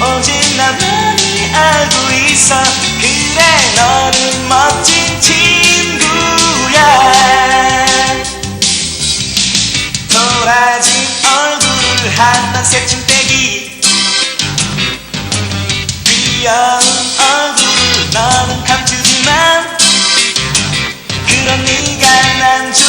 오직 나만이 알고 있어. 그래 너는 멋진 친구야. 도라지 얼굴 한방 새침대기. 귀여운 얼굴 너는 감추지만 그런 네가 난좋